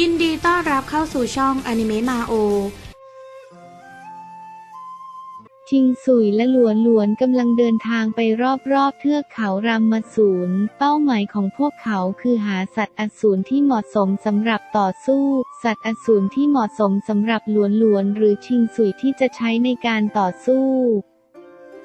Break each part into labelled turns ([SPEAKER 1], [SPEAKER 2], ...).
[SPEAKER 1] ยินดีต้อนรับเข้าสู่ช่องอนิเมะมาโอ
[SPEAKER 2] ชิงสุยและหลวนหลวนกำลังเดินทางไปรอบๆเทือกเขารามมาสูนเป้าหมายของพวกเขาคือหาสัตว์อสูรที่เหมาะสมสำหรับต่อสู้ สัตว์อสูรที่เหมาะสมสำหรับหลวนหลวนหรือชิงสุยที่จะใช้ในการต่อสู้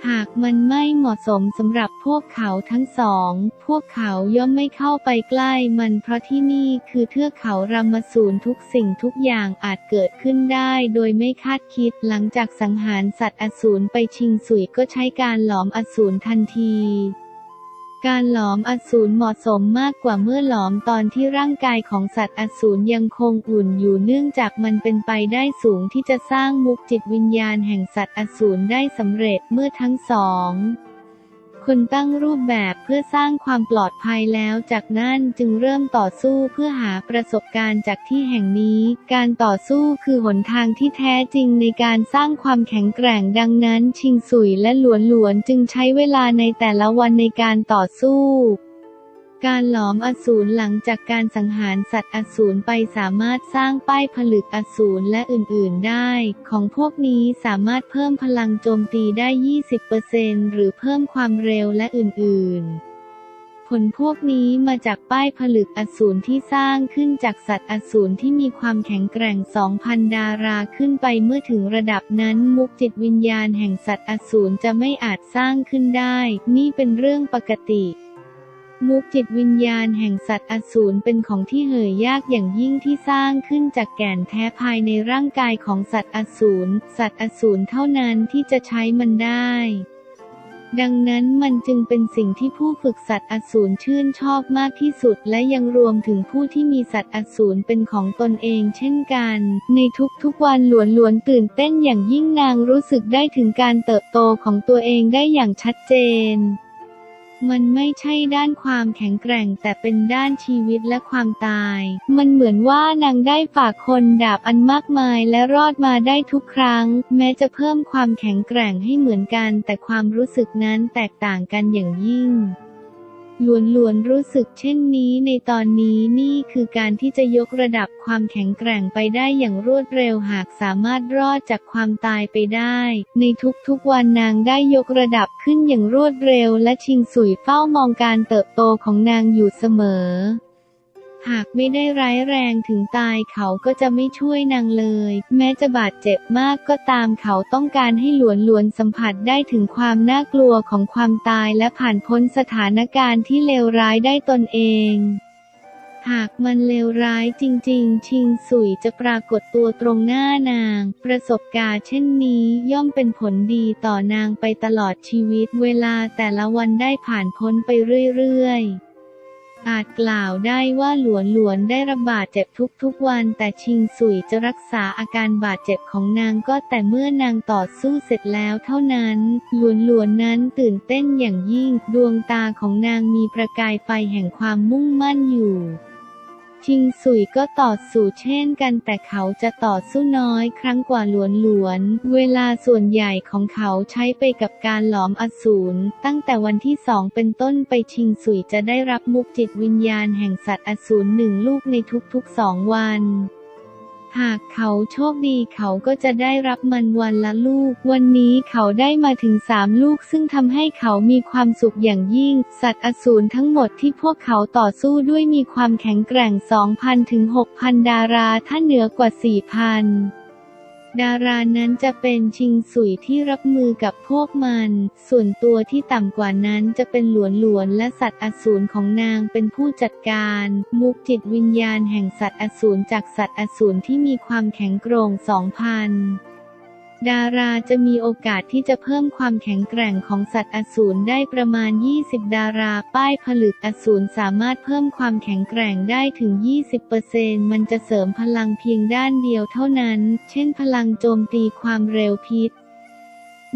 [SPEAKER 2] หากมันไม่เหมาะสมสำหรับพวกเขาทั้งสอง พวกเขาย่อมไม่เข้าไปใกล้มันเพราะที่นี่คือเทือกเขารามสูนทุกสิ่งทุกอย่างอาจเกิดขึ้นได้โดยไม่คาดคิดหลังจากสังหารสัตว์อสูรไปชิงสุยก็ใช้การหลอมอสูรทันที การหลอมอสูรเหมาะสมมากกว่าเมื่อหลอมตอนที่ร่างกายของสัตว์อสูรยังคงอุ่นอยู่เนื่องจากมันเป็นไปได้สูงที่จะสร้างมุกจิตวิญญาณแห่งสัตว์อสูรได้สำเร็จเมื่อทั้งสอง คนตั้งรูปแบบเพื่อสร้างความปลอดภัยแล้วจากนั้นจึงเริ่มต่อสู้เพื่อหาประสบการณ์จากที่แห่งนี้ การต่อสู้คือหนทางที่แท้จริงในการสร้างความแข็งแกร่งดังนั้น ชิงสุยและหลวนหลวนจึงใช้เวลาในแต่ละวันในการต่อสู้ การหลอมอสูรหลังจากการสังหารสัตว์อสูรไปสามารถสร้างป้ายผลึกอสูรและอื่นๆได้ ของพวกนี้สามารถเพิ่มพลังโจมตีได้ 20%หรือเพิ่มความเร็วและอื่นๆผลพวกนี้มาจากป้ายผลึกอสูรที่สร้างขึ้นจากสัตว์อสูรที่มีความแข็งแกร่ง 2,000 ดาราขึ้นไปเมื่อถึงระดับนั้นมุกจิตวิญญาณแห่งสัตว์อสูรจะไม่อาจสร้างขึ้นได้ นี่เป็นเรื่องปกติ มุกจิตวิญญาณแห่งสัตว์อสูรเป็นของที่เหยยากอย่างยิ่งที่สร้างขึ้นจากแก่นแท้ภายในร่างกายของสัตว์อสูร สัตว์อสูรเท่านั้นที่จะใช้มันได้ ดังนั้นมันจึงเป็นสิ่งที่ผู้ฝึกสัตว์อสูรชื่นชอบมากที่สุด และยังรวมถึงผู้ที่มีสัตว์อสูรเป็นของตนเองเช่นกัน ในทุกๆวันหลวนหลวนๆตื่นเต้นอย่างยิ่งนางรู้สึกได้ถึงการเติบโตของตัวเองได้อย่างชัดเจน มันไม่ใช่ด้านความแข็งแกร่ง แต่เป็นด้านชีวิตและความตาย มันเหมือนว่านางได้ฝากคนดาบอันมากมายและรอดมาได้ทุกครั้ง แม้จะเพิ่มความแข็งแกร่งให้เหมือนกัน แต่ความรู้สึกนั้นแตกต่างกันอย่างยิ่ง ลวนหลวนๆรู้สึกเช่นนี้ในตอนนี้นี่คือการที่จะยกระดับความแข็งแกร่งไปได้อย่างรวดเร็วหากสามารถรอดจากความตายไปได้ ในทุกๆวันนางได้ยกระดับขึ้นอย่างรวดเร็วและชิงสุยเฝ้ามองการเติบโตของนางอยู่เสมอ หากไม่ได้ร้ายแรงถึงตายเขาก็จะไม่ช่วยนางเลย แม้จะบาดเจ็บมากก็ตามเขาต้องการให้หลวนหลวนสัมผัสได้ถึงความน่ากลัวของความตายและผ่านพ้นสถานการณ์ที่เลวร้ายได้ตนเองหากมันเลวร้ายจริง ๆ ชิงสุยจะปรากฏตัวตรงหน้านาง ประสบการณ์เช่นนี้ย่อมเป็นผลดีต่อนางไปตลอดชีวิตเวลาแต่ละวันได้ผ่านพ้นไปเรื่อย ๆ อาจกล่าวได้ว่าหลวนหลวนได้รับบาดเจ็บทุกๆวัน แต่ชิงสุยจะรักษาอาการบาดเจ็บของนางก็แต่เมื่อนางต่อสู้เสร็จแล้วเท่านั้น หลวนหลวนนั้นตื่นเต้นอย่างยิ่ง ดวงตาของนางมีประกายไฟแห่งความมุ่งมั่นอยู่ ชิงสุยก็ต่อสู้เช่นกันแต่เขาจะต่อสู้น้อยครั้งกว่าหลวนหลวนๆเวลาส่วนใหญ่ของเขาใช้ไปกับการหลอมอสูรตั้งแต่วันที่สองเป็นต้นไปชิงสุยจะได้รับมุกจิตวิญญาณแห่งสัตว์อสูรหนึ่งลูกในทุกๆสองวัน หากเขาโชคดีเขาก็จะได้รับมันวันละลูก วันนี้เขาได้มาถึงสามลูกซึ่งทำให้เขามีความสุขอย่างยิ่ง สัตว์อสูรทั้งหมดที่พวกเขาต่อสู้ด้วยมีความแข็งแกร่ง 2,000 ถึง 6,000 ดาราถ้าเหนือกว่า 4,000 ดารานั้นจะเป็นชิงสุยที่รับมือกับพวกมัน ส่วนตัวที่ต่ำกว่านั้นจะเป็นหลวนหลวนและสัตว์อสูรของนางเป็นผู้จัดการ มุกจิตวิญญาณแห่งสัตว์อสูรจากสัตว์อสูรที่มีความแข็งกร่ง2,000 ดาราจะมีโอกาสที่จะเพิ่มความแข็งแกร่งของสัตว์อสูรได้ประมาณ 20 ดาราป้ายผลึกอสูรสามารถเพิ่มความแข็งแกร่งได้ถึง 20%มันจะเสริมพลังเพียงด้านเดียวเท่านั้น เช่นพลังโจมตีความเร็วพิษ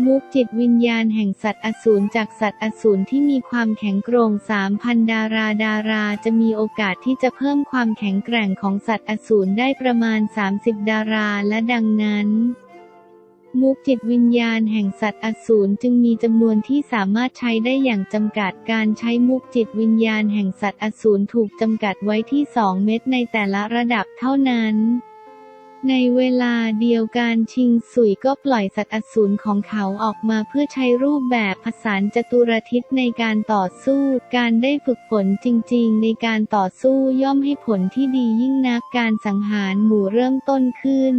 [SPEAKER 2] มุกจิตวิญญาณแห่งสัตว์อสูรจากสัตว์อสูรที่มีความแข็งแกร่ง3,000 ดาราดาราจะมีโอกาสที่จะเพิ่มความแข็งแกร่งของสัตว์อสูรได้ประมาณ 30 ดาราและดังนั้น มุกจิตวิญญาณแห่งสัตว์อสูรจึงมีจำนวนที่สามารถใช้ได้อย่างจำกัดการใช้มุกจิตวิญญาณแห่งสัตว์อสูรถูกจำกัดไว้ที่ 2 เม็ดในแต่ละระดับเท่านั้นในเวลาเดียวกันชิงสุยก็ปล่อยสัตว์อสูรของเขาออกมาเพื่อใช้รูปแบบผสานจตุรทิศในการต่อสู้ การได้ฝึกฝนจริงๆ ในการต่อสู้ย่อมให้ผลที่ดียิ่งนักการสังหารหมู่เริ่มต้นขึ้น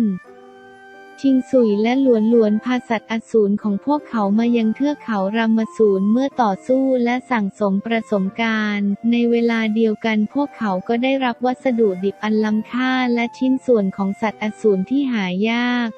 [SPEAKER 2] ชิงสุยและหลวนหลวนพาสัตว์อสูรของพวกเขามายังเทือกเขารามสูรเมื่อต่อสู้และสั่งสมประสมการณ์ในเวลาเดียวกันพวกเขาก็ได้รับวัสดุดิบอันล้ำค่าและชิ้นส่วนของสัตว์อสูรที่หายาก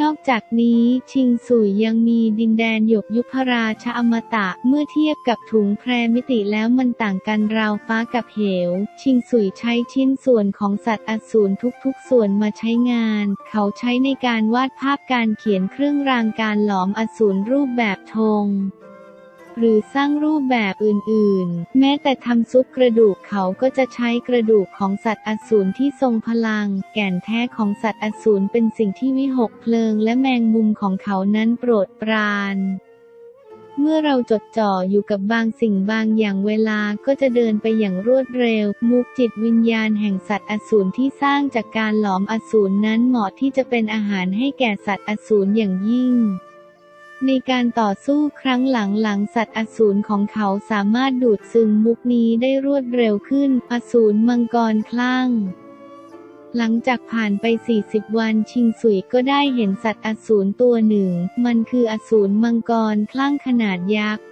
[SPEAKER 2] นอกจากนี้ชิงสุยยังมีดินแดนหยกยุพราชอมตะเมื่อเทียบกับถุงแพรมิติแล้วมันต่างกันราวฟ้ากับเหว ชิงสุยใช้ชิ้นส่วนของสัตว์อสูรทุกๆ ส่วนมาใช้งาน เขาใช้ในการวาดภาพการเขียนเครื่องรางการหลอมอสูรรูปแบบธง หรือสร้างรูปแบบอื่นๆ แม้แต่ทำซุปกระดูกเขาก็จะใช้กระดูกของสัตว์อสูรที่ทรงพลัง แก่นแท้ของสัตว์อสูรเป็นสิ่งที่วิหกเพลิงและแมงมุมของเขานั้นโปรดปรานเมื่อเราจดจ่ออยู่กับบางสิ่งบางอย่างเวลาก็จะเดินไปอย่างรวดเร็ว มุกจิตวิญญาณแห่งสัตว์อสูรที่สร้างจากการหลอมอสูรนั้นเหมาะที่จะเป็นอาหารให้แก่สัตว์อสูรอย่างยิ่ง ในการต่อสู้ครั้งหลังๆสัตว์อสูรของเขาสามารถดูดซึมมุกนี้ได้รวดเร็วขึ้น อสูรมังกรคลั่ง หลังจากผ่านไป 40 วันชิงสุยก็ได้เห็นสัตว์อสูรตัวหนึ่ง มันคืออสูรมังกรคลั่งขนาดยักษ์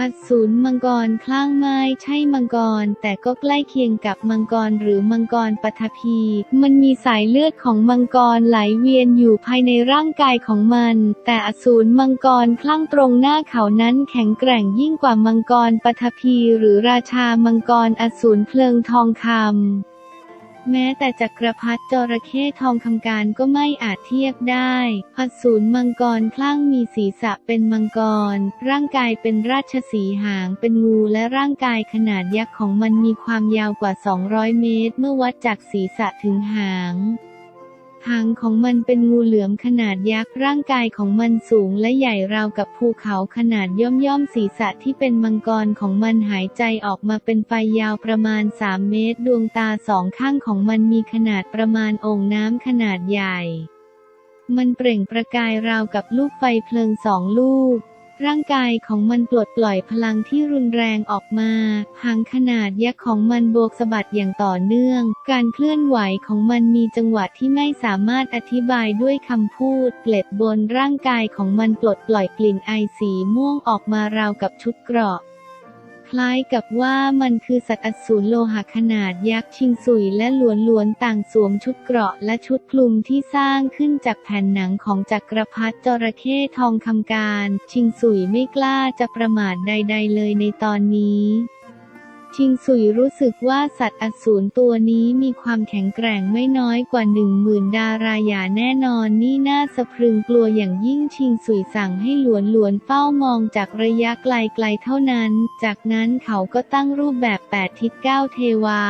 [SPEAKER 2] อสูรมังกรคลั่งไม้ใช่มังกร แต่ก็ใกล้เคียงกับมังกรหรือมังกรปฐพี มันมีสายเลือดของมังกรไหลเวียนอยู่ภายในร่างกายของมัน แต่อสูรมังกรคลั่งตรงหน้าเขานั้นแข็งแกร่งยิ่งกว่ามังกรปฐพี หรือราชามังกรอสูรเพลิงทองคำ แม้แต่จักรพรรดิจระเข้ทองคำการก็ไม่อาจเทียบได้อสูรมังกรคลั่งมีศีรษะเป็นมังกร ร่างกายเป็นราชสีห์หางเป็นงูและร่างกายขนาดยักษ์ของมันมีความยาวกว่า 200 เมตร เมื่อวัดจากศีรษะถึงหาง หางของมันเป็นงูเหลือมขนาดยักษ์ ร่างกายของมันสูงและใหญ่ราวกับภูเขาขนาดย่อมย่อมศีรษะที่เป็นมังกรของมันหายใจออกมาเป็นไฟยาวประมาณ 3 เมตร ดวงตาสองข้างของมันมีขนาดประมาณองค์น้ำขนาดใหญ่ มันเปล่งประกายราวกับลูกไฟเพลิงสองลูก ร่างกายของมันปลดปล่อยพลังที่รุนแรงออกมาหางขนาดยักษ์ของมันโบกสะบัดอย่างต่อเนื่อง การเคลื่อนไหวของมันมีจังหวะที่ไม่สามารถอธิบายด้วยคำพูด เกล็ดบนร่างกายของมันปลดปล่อยกลิ่นไอสีม่วงออกมาราวกับชุดเกราะ คล้ายกับว่ามันคือสัตว์อสูรโลหะขนาดยักษ์ชิงสุยและหลวนหลวนๆต่างสวมชุดเกราะและชุดคลุมที่สร้างขึ้นจากแผ่นหนังของจักรพรรดิจระเข้ทองคำการ ชิงสุยไม่กล้าจะประมาทใด ๆ เลยในตอนนี้ ชิงสุยรู้สึกว่าสัตว์อสูรตัวนี้มีความแข็งแกร่งไม่น้อยกว่าหนึ่งหมื่นดารายาแน่นอนนี่น่าสะพรึงกลัวอย่างยิ่งชิงสุยสั่งให้หลวนหลวนเฝ้ามองจากระยะไกลๆเท่านั้น จากนั้นเขาก็ตั้งรูปแบบแปดทิศเก้าเทวา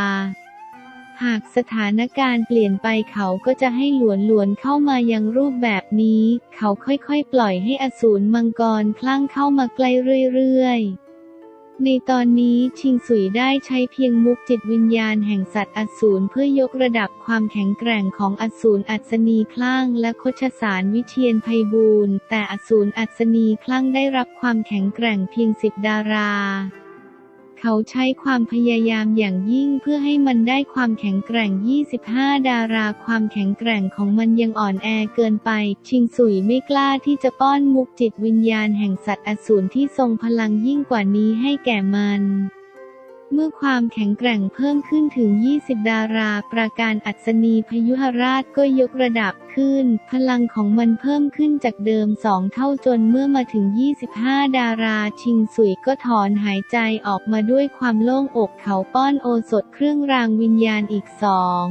[SPEAKER 2] หากสถานการณ์เปลี่ยนไปเขาก็จะให้หลวนหลวนเข้ามายังรูปแบบนี้ เขาค่อยๆ ปล่อยให้อสูรมังกรคลั่งเข้ามาใกล้เรื่อยๆ ในตอนนี้ชิงสุยได้ใช้เพียงมุกจิตวิญญาณแห่งสัตว์อสูรเพื่อยกระดับความแข็งแกร่งของอสูรอัศนีคลั่งและโคชสารวิเทียนไพบูลย์แต่อสูรอัศนีคลั่งได้รับความแข็งแกร่งเพียงสิบดารา เขาใช้ความพยายามอย่างยิ่งเพื่อให้มันได้ความแข็งแกร่ง 25 ดาราความแข็งแกร่งของมันยังอ่อนแอเกินไป ชิงสุยไม่กล้าที่จะป้อนมุกจิตวิญญาณแห่งสัตว์อสูรที่ทรงพลังยิ่งกว่านี้ให้แก่มัน เมื่อความแข็งแกร่งเพิ่มขึ้นถึง 20 ดาราประการอัศนีพยุหราชก็ยกระดับขึ้น พลังของมันเพิ่มขึ้นจากเดิมสองเท่าจนเมื่อมาถึง 25 ดาราชิงสุยก็ถอนหายใจออกมาด้วยความโล่งอกเขาป้อนโอสถเครื่องรางวิญญาณอีกสอง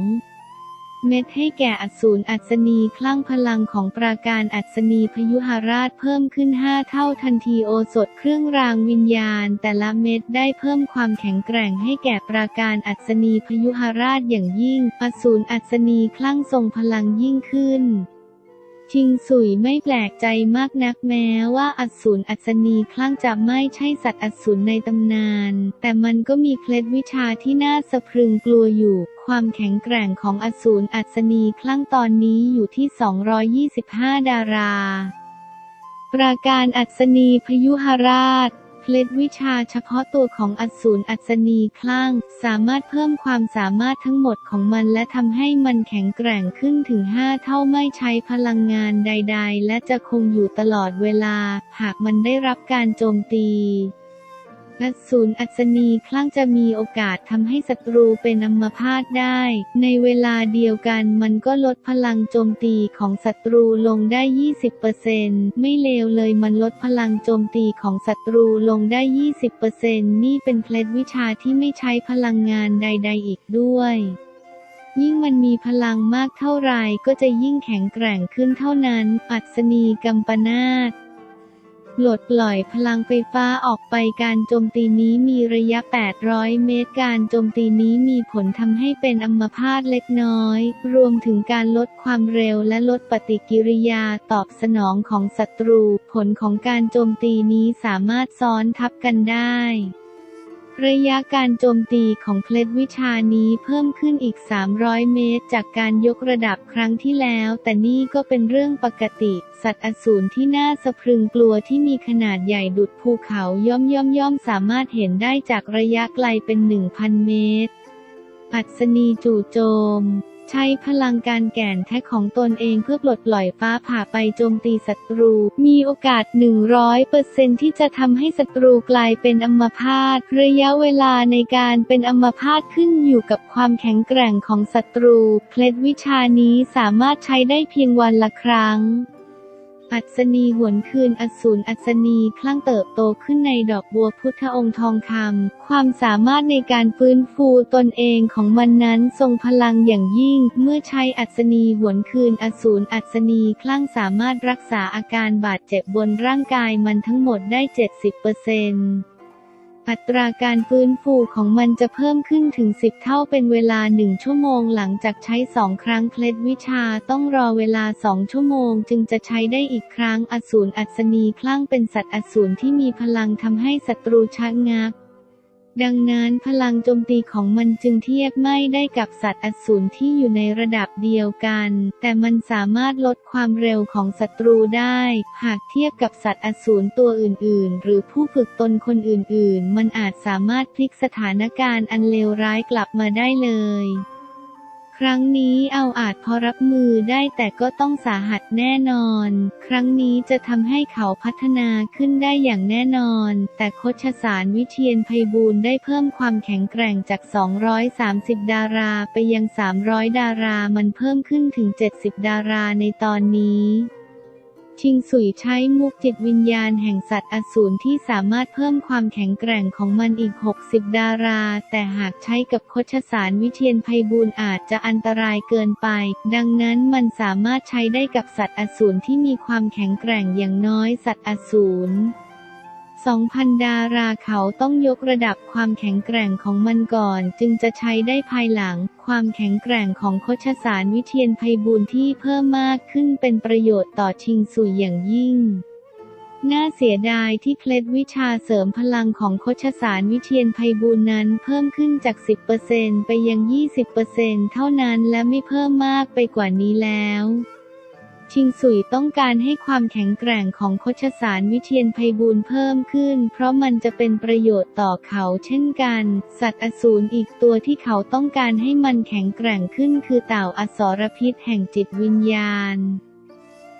[SPEAKER 2] เม็ดให้แก่อสูรอัศนีคลั่งพลังของปราการอัศนีพยุหราชเพิ่มขึ้นห้าเท่าทันทีโอสถเครื่องรางวิญญาณ แต่ละเม็ดได้เพิ่มความแข็งแกร่งให้แก่ปราการอัศนีพยุหราชอย่างยิ่ง อสูรอัศนีคลั่งทรงพลังยิ่งขึ้น ชิงสุยไม่แปลกใจมากนักแม้ว่าอสูรอัศนีคลั่งจะไม่ใช่สัตว์อสูรในตำนาน แต่มันก็มีเคล็ดวิชาที่น่าสะพรึงกลัวอยู่ ความแข็งแกร่งของอสูรอัศนีคลั่งตอนนี้อยู่ที่ 225 ดารา ประการอัศนีพยุหราช เคล็ดวิชาเฉพาะตัวของอสูรอัศนีคลั่ง สามารถเพิ่มความสามารถทั้งหมดของมันและทำให้มันแข็งแกร่งขึ้นถึง 5 เท่าไม่ใช้พลังงานใด ๆ และจะคงอยู่ตลอดเวลา หากมันได้รับการโจมตี อสูรอัศนีคลั่งจะมีโอกาสทำให้ศัตรูเป็นอัมพาตได้ ในเวลาเดียวกันมันก็ลดพลังโจมตีของศัตรูลงได้ 20%ไม่เลวเลยมันลดพลังโจมตีของศัตรูลงได้ 20%นี่เป็นเคล็ดวิชาที่ไม่ใช้พลังงานใด ๆ อีกด้วยยิ่งมันมีพลังมากเท่าไหร่ก็จะยิ่งแข็งแกร่งขึ้นเท่านั้น อัศนีกัมปนาต ปลดปล่อยพลังไฟฟ้าออกไปการโจมตีนี้มีระยะ 800 เมตร การโจมตีนี้มีผลทำให้เป็นอัมพาตเล็กน้อย รวมถึงการลดความเร็วและลดปฏิกิริยาตอบสนองของศัตรู ผลของการโจมตีนี้สามารถซ้อนทับกันได้ ระยะการโจมตีของเคล็ดวิชานี้เพิ่มขึ้นอีก 300 เมตร จากการยกระดับครั้งที่แล้ว แต่นี่ก็เป็นเรื่องปกติ สัตว์อสูรที่น่าสะพรึงกลัวที่มีขนาดใหญ่ดุดภูเขาย่อมย่อมย่อมสามารถเห็นได้จากระยะไกลเป็น 1,000 เมตร ปัสนีจู่โจม ใช้พลังการแก่นแท้ของตนเองเพื่อปลดปล่อยฟ้าผ่าไปโจมตีศัตรู มีโอกาส 100%ที่จะทำให้ศัตรูกลายเป็นอัมพาต ระยะเวลาในการเป็นอัมพาตขึ้นอยู่กับความแข็งแกร่งของศัตรู เคล็ดวิชานี้สามารถใช้ได้เพียงวันละครั้ง อัศนีหวนคืนอสูรอัศนีคลั่งเติบโตขึ้นในดอกบัวพุทธองค์ทองคำ ความสามารถในการฟื้นฟูตนเองของมันนั้นทรงพลังอย่างยิ่ง เมื่อใช้อัศนีหวนคืนอสูรอัศนีคลั่งสามารถรักษาอาการบาดเจ็บบนร่างกายมันทั้งหมดได้ 70%อัต ปัตราการฟื้นฟูของมันจะเพิ่มขึ้นถึง 10 เท่าเป็นเวลา 1 ชั่วโมงหลังจากใช้ 2 ครั้งเคล็ดวิชาต้องรอเวลา 2 ชั่วโมง จึงจะใช้ได้อีกครั้งอสูรอัศนีคลั่งเป็นสัตว์อสูรที่มีพลังทำให้ศัตรูชะงัก ดังนั้นพลังโจมตีของมันจึงเทียบไม่ได้กับสัตว์อสูรที่อยู่ในระดับเดียวกัน แต่มันสามารถลดความเร็วของศัตรูได้ หากเทียบกับสัตว์อสูรตัวอื่น ๆ หรือผู้ฝึกตนคนอื่น ๆ มันอาจสามารถพลิกสถานการณ์อันเลวร้ายกลับมาได้เลย ครั้งนี้เอาอาจพอรับมือได้แต่ก็ต้องสาหัสแน่นอน ครั้งนี้จะทำให้เขาพัฒนาขึ้นได้อย่างแน่นอน แต่โคชสารวิเทียนไพบูลย์ได้เพิ่มความแข็งแกร่งจาก 230 ดาราไปยัง 300 ดารามันเพิ่มขึ้นถึง 70 ดาราในตอนนี้ ชิงสุยใช้มุกจิตวิญญาณแห่งสัตว์อสูรที่สามารถเพิ่มความแข็งแกร่งของมันอีก 60 ดารา แต่หากใช้กับโคชสารวิเทียนไพบูลอาจจะอันตรายเกินไป ดังนั้นมันสามารถใช้ได้กับสัตว์อสูรที่มีความแข็งแกร่งอย่างน้อยสัตว์อสูร 2,000 ดาราเขาต้องยกระดับความแข็งแกร่งของมันก่อน จึงจะใช้ได้ภายหลัง ความแข็งแกร่งของโคชสารวิเทียนไพบูลที่เพิ่มมากขึ้นเป็นประโยชน์ต่อชิงสุยอย่างยิ่งน่าเสียดายที่เคล็ดวิชาเสริมพลังของโคชสารวิเทียนไพบูลนั้นเพิ่มขึ้นจาก 10%ไปยัง 20%เท่านั้นและไม่เพิ่มมากไปกว่านี้แล้ว ชิงสุยต้องการให้ความแข็งแกร่งของโคชสารวิเทียนไพบูลเพิ่มขึ้น เพราะมันจะเป็นประโยชน์ต่อเขาเช่นกัน สัตว์อสูรอีกตัวที่เขาต้องการให้มันแข็งแกร่งขึ้นคือเต่าอสรพิษแห่งจิตวิญญาณ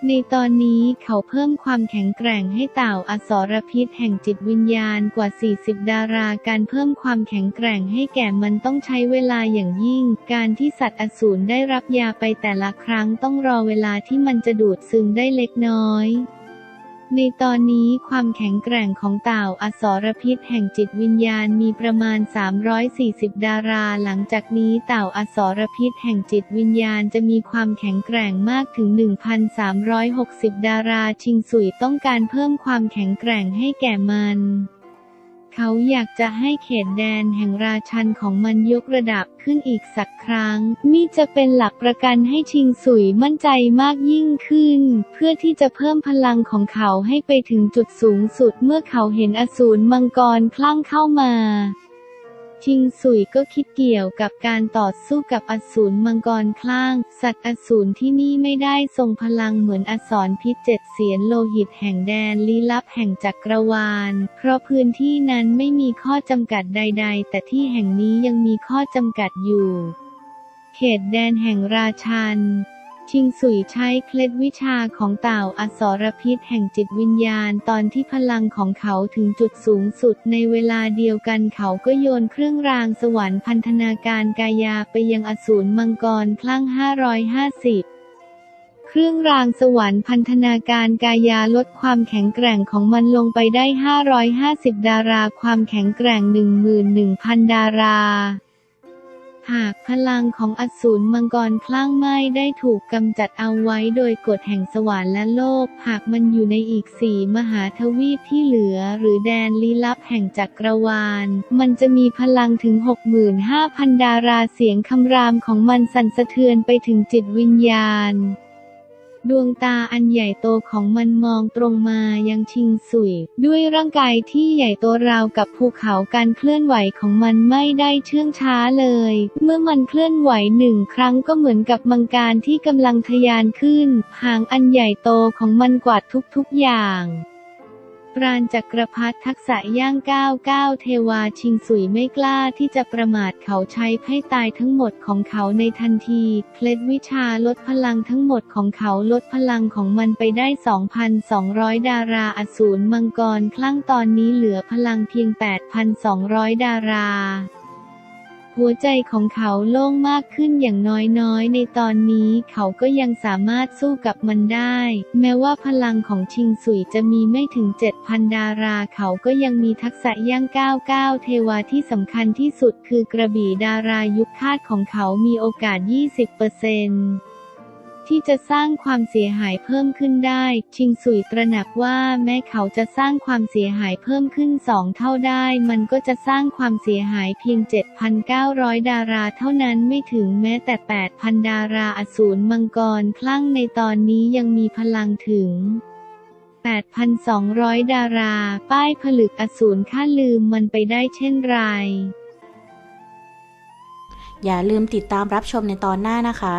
[SPEAKER 2] ในตอนนี้เขาเพิ่มความแข็งแกร่งให้เต่าอสรพิษแห่งจิตวิญญาณกว่า 40 ดาราการเพิ่มความแข็งแกร่งให้แก่มันต้องใช้เวลาอย่างยิ่ง การที่สัตว์อสูรได้รับยาไปแต่ละครั้งต้องรอเวลาที่มันจะดูดซึมได้เล็กน้อย ในตอนนี้ความแข็งแกร่งของเต่าอสรพิษแห่งจิตวิญญาณมีประมาณ 340 ดารา หลังจากนี้เต่าอสรพิษแห่งจิตวิญญาณจะมีความแข็งแกร่งมากถึง 1,360 ดาราชิงสุยต้องการเพิ่มความแข็งแกร่งให้แก่มัน เขาอยากจะให้เขตแดนแห่งราชันของมันยกระดับขึ้นอีกสักครั้ง นี่จะเป็นหลักประกันให้ชิงสุยมั่นใจมากยิ่งขึ้น เพื่อที่จะเพิ่มพลังของเขาให้ไปถึงจุดสูงสุดเมื่อเขาเห็นอสูรมังกรคลั่งเข้ามา ชิงสุยก็คิดเกี่ยวกับการต่อสู้กับอสูรมังกรคลั่ง สัตว์อสูรที่นี่ไม่ได้ทรงพลังเหมือนอสรพิษเจ็ดเสียนโลหิตแห่งแดนลี้ลับแห่งจักรวาล เพราะพื้นที่นั้นไม่มีข้อจำกัดใด ๆ แต่ที่แห่งนี้ยังมีข้อจำกัดอยู่ เขตแดนแห่งราชัน ชิงสุยใช้เคล็ดวิชาของเต่าอสรพิษแห่งจิตวิญญาณตอนที่พลังของเขาถึงจุดสูงสุดในเวลาเดียวกันเขาก็โยนเครื่องรางสวรรค์พันธนาการกายาไปยังอสูรมังกรคลั่ง 550เครื่องรางสวรรค์พันธนาการกายาลดความแข็งแกร่งของมันลงไปได้ 550 ดารา ความแข็งแกร่ง 11,000 ดารา หากพลังของอสูรมังกรคลั่งไหม้ได้ถูกกำจัดเอาไว้โดยกฎแห่งสวรรค์และโลก หากมันอยู่ในอีกสี่มหาทวีปที่เหลือ หรือแดนลี้ลับแห่งจักรวาล มันจะมีพลังถึง 65,000 ดาราเสียงคำรามของมันสั่นสะเทือนไปถึงจิตวิญญาณ ดวงตาอันใหญ่โตของมันมองตรงมายังชิงสุย ด้วยร่างกายที่ใหญ่โตราวกับภูเขาการเคลื่อนไหวของมันไม่ได้เชื่องช้าเลย เมื่อมันเคลื่อนไหวหนึ่งครั้งก็เหมือนกับมังการที่กำลังทะยานขึ้น หางอันใหญ่โตของมันกวาดทุกๆอย่าง ปราณจักรพรรดทักษะย่างก้าวก้าวเทวาชิงสุยไม่กล้าที่จะประมาทเขาใช้ให้ตายทั้งหมดของเขาในทันที เคล็ดวิชาลดพลังทั้งหมดของเขาลดพลังของมันไปได้ 2,200 ดาราอสูรมังกรคลั่งตอนนี้เหลือพลังเพียง 8,200 ดารา หัวใจของเขาโล่งมากขึ้นอย่างน้อยๆ ในตอนนี้เขาก็ยังสามารถสู้กับมันได้ แม้ว่าพลังของชิงสุยจะมีไม่ถึง 7,000 ดารา เขาก็ยังมีทักษะย่างก้าวก้าวเทวาที่สำคัญที่สุดคือกระบี่ดารายุคคาดของเขามีโอกาส 20% ที่จะสร้างความเสียหายเพิ่มขึ้นได้ ชิงสุยตระหนักว่าแม้เขาจะสร้างความเสียหายเพิ่มขึ้นสองเท่าได้ มันก็จะสร้างความเสียหายเพียง 7,900 ดาราเท่านั้นไม่ถึงแม้แต่ 8,000 ดาราอสูรมังกรคลั่งในตอนนี้ยังมีพลังถึง8,200 ดารา ป้ายผลึกอสูรค่าลืมมันไปได้เช่นไร
[SPEAKER 1] อย่าลืมติดตามรับชมในตอนหน้านะคะ